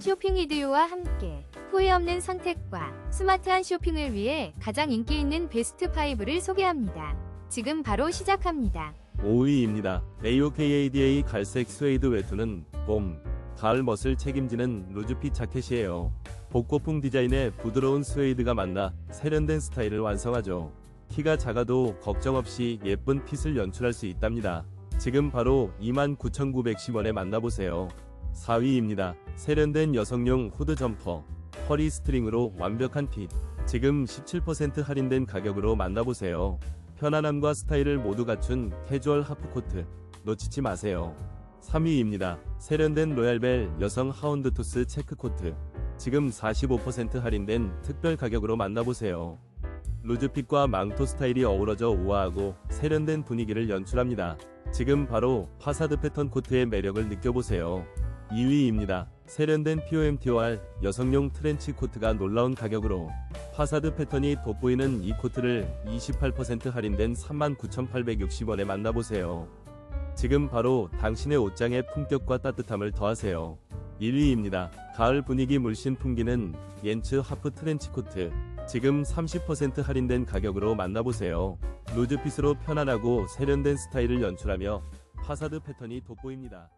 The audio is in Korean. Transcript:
쇼핑 이디오와 함께 후회 없는 선택과 스마트한 쇼핑을 위해 가장 인기 있는 베스트 5를 소개합니다. 지금 바로 시작합니다. 5위입니다. AOKADA 갈색 스웨이드 외투는 봄, 가을 멋을 책임지는 루즈핏 자켓이에요. 복고풍 디자인의 부드러운 스웨이드가 만나 세련된 스타일을 완성하죠. 키가 작아도 걱정 없이 예쁜 핏을 연출할 수 있답니다. 지금 바로 29,910원에 만나보세요. 4위입니다. 세련된 여성용 후드 점퍼, 허리 스트링으로 완벽한 핏. 지금 17% 할인된 가격으로 만나보세요. 편안함과 스타일을 모두 갖춘 캐주얼 하프코트. 놓치지 마세요. 3위입니다. 세련된 로얄벨 여성 하운드토스 체크코트. 지금 45% 할인된 특별 가격으로 만나보세요. 루즈핏과 망토 스타일이 어우러져 우아하고 세련된 분위기를 연출합니다. 지금 바로 파사드 패턴 코트의 매력을 느껴보세요. 2위입니다. 세련된 POMTOR 여성용 트렌치 코트가 놀라운 가격으로 파사드 패턴이 돋보이는 이 코트를 28% 할인된 39,860원에 만나보세요. 지금 바로 당신의 옷장의 품격과 따뜻함을 더하세요. 1위입니다. 가을 분위기 물씬 풍기는 옌츠 하프 트렌치 코트. 지금 30% 할인된 가격으로 만나보세요. 루즈핏으로 편안하고 세련된 스타일을 연출하며 파사드 패턴이 돋보입니다.